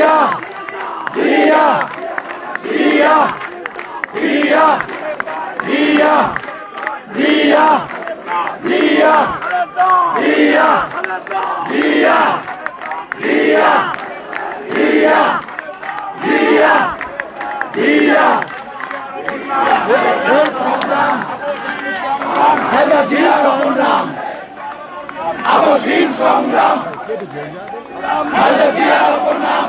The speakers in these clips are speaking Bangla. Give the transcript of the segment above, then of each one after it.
ক্রিয়া ক্রিয়া ক্রিয়া ক্রিয়া ক্রিয়া ক্রিয়া ক্রিয়া ক্রিয়া ক্রিয়া ক্রিয়া ক্রিয়া ক্রিয়া ক্রিয়া সংগ্রাম হেজাশীল সংগ্রাম আবশীল সংগ্রাম হেজাশীল অপনাম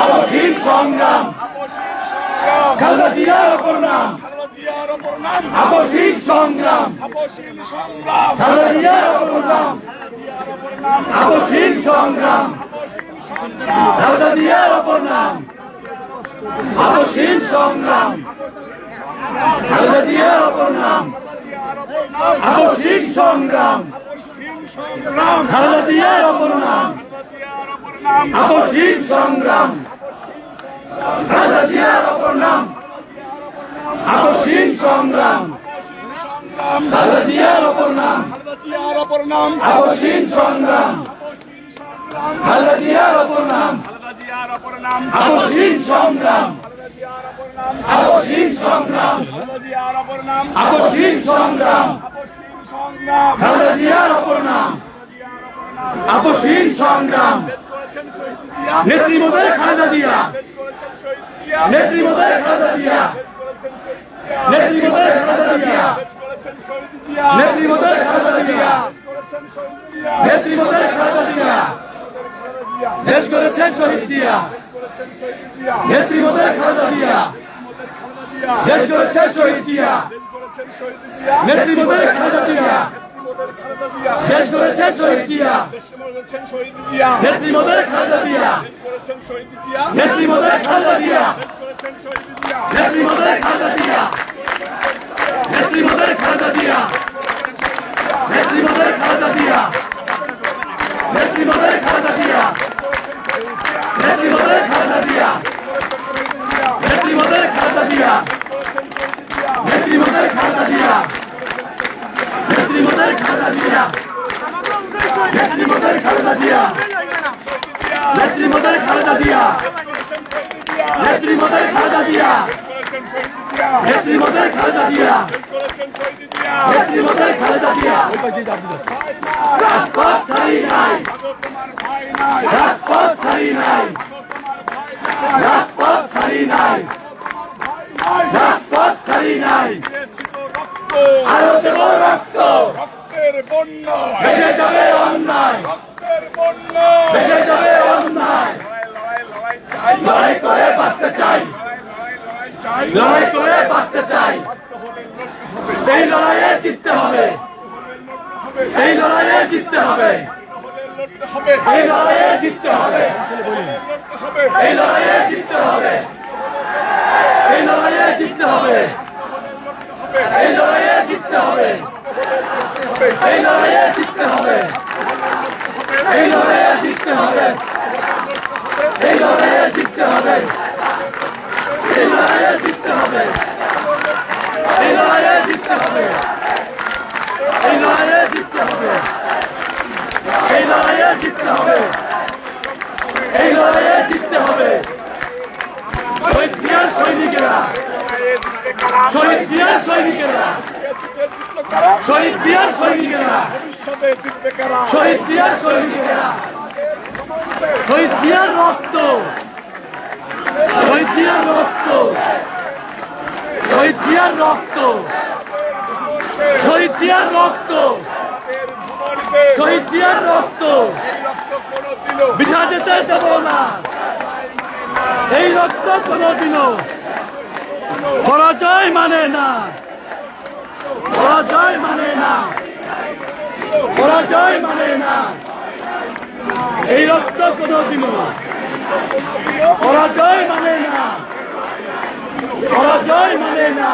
আবসীন সংগ্রাম। খালেদা জিয়ার অপর নাম। আবসীন সংগ্রাম। খালেদা জিয়ার অপর নাম। আবসীন সংগ্রাম। খালেদা জিয়ার অপর নাম। আবসীন সংগ্রাম। খালেদা জিয়ার অপর নাম। সংগ্রাম। খালেদা জিয়ার অপর নাম। আপসিক সংগ্রাম। রাজা জিয়ার অপর নাম। আপসিক সংগ্রাম। রাজা জিয়ার অপর নাম। জিয়ার অপর নাম আপসিক সংগ্রাম। রাজা জিয়ার অপর নাম। জিয়ার অপর নাম আপসিক সংগ্রাম। আপসিক সংগ্রাম। জিয়ার অপর নাম সংগ্রাম। রাজা জিয়ার অপর নাম। আপসিক সংগ্রাম। নেত্রী মোদের খালেদা জিয়া। নেত্রী মোদের খালেদা জিয়া। নেত্রী মোদের খালেদা জিয়া। নেত্রী মোদের খালেদা জিয়া। নেত্রী মোদের খালেদা জিয়া। দেশ করেছে শহীদ জিয়া। নেত্রী মোদের খালেদা জিয়া। দেশ করেছে শহীদ জিয়া। নেত্রী মোদের খালেদা জিয়া। দেশ করেছে শহীদ জিয়া। নেত্রী মোদের খালেদা জিয়া। নেত্রী মোদের খালেদা জিয়া। নেত্রী মোদের খালেদা জিয়া। নেত্রী মোদের খালেদা জিয়া। নেত্রী মোদের খালেদা জিয়া। নেত্রী মোদের খালেদা জিয়া। নেত্রী মোদের খালেদা জিয়া। নেত্রী মোদের খালেদা জিয়া নেত্রী মোদের খালেদা জিয়া নেত্রী মোদের খালেদা জিয়া নেত্রী মোদের খালেদা জিয়া। নেত্রী মোদের খালেদা জিয়া। নেত্রী মোদের খালেদা জিয়া। নেত্রী মোদের খালেদা জিয়া। নেত্রী মোদের খালেদা জিয়া। রাজপথ ছাড়ি নাই। রাজপথ ছাড়ি নাই। রাজপথ ছাড়ি নাই। রাজপথ ছাড়ি নাই। আরও দেব রক্ত। ভেসে যাবে অন্যায় ভেসে যাবে অন্যায় করে বাঁচতে চাই লড়াই করে বাঁচতে চাই এই লড়াইয়ে জিততে হবে। এই লড়াইয়ে জিততে হবে। এই লড়াইয়ে জিততে হবে। এই লড়াইয়ে জিততে হবে। এই লড়াইয়ে জিততে হবে। এই লড়াইয়ে জিততে হবে। এই লড়াইয়ে জিততে হবে এই লড়াইয়ে জিততে হবে এই লড়াইয়ে জিততে হবে এই লড়াইয়ে জিততে হবে এই লড়াইয়ে জিততে হবে এই লড়াইয়ে জিততে হবে এই লড়াইয়ে জিততে হবে এই লড়াইয়ে জিততে হবে শহীদ জিয়ার সৈনিকেরা শহীদ জিয়ার সৈনিকেরা শহীদ জিয়ার সৈনিকেরা শহীদ জিয়ার সৈনিকেরা। শহীদ জিয়ার রক্ত। শহীদ জিয়ার রক্ত। শহীদ জিয়ার রক্ত। শহীদ জিয়ার রক্ত। শহীদ জিয়ার রক্ত। বিঠা যেতে দেব না। এই রক্ত কোনদিনও পরাজয় মানে না। পরাজয় মানে না। পরাজয় মানে না। এই রক্ত কোনদিনও পরাজয় মানে না। পরাজয় মানে না।